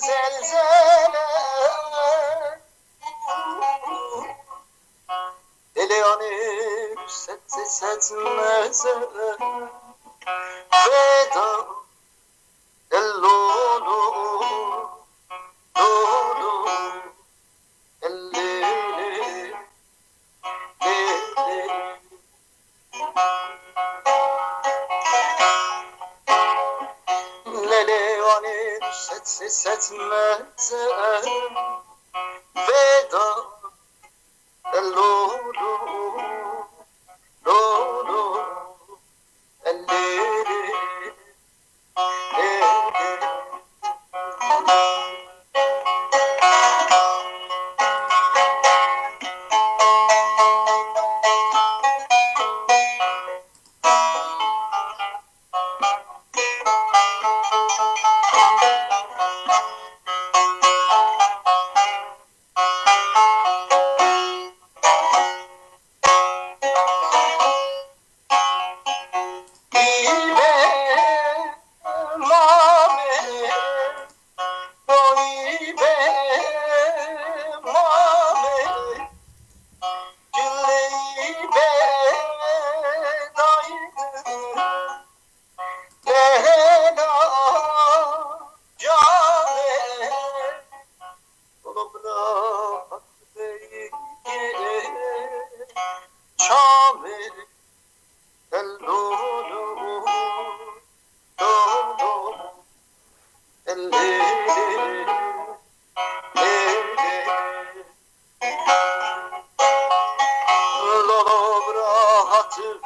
zelzele Deli yanıp setse setmeze Veda yanıp setse Dobra hatır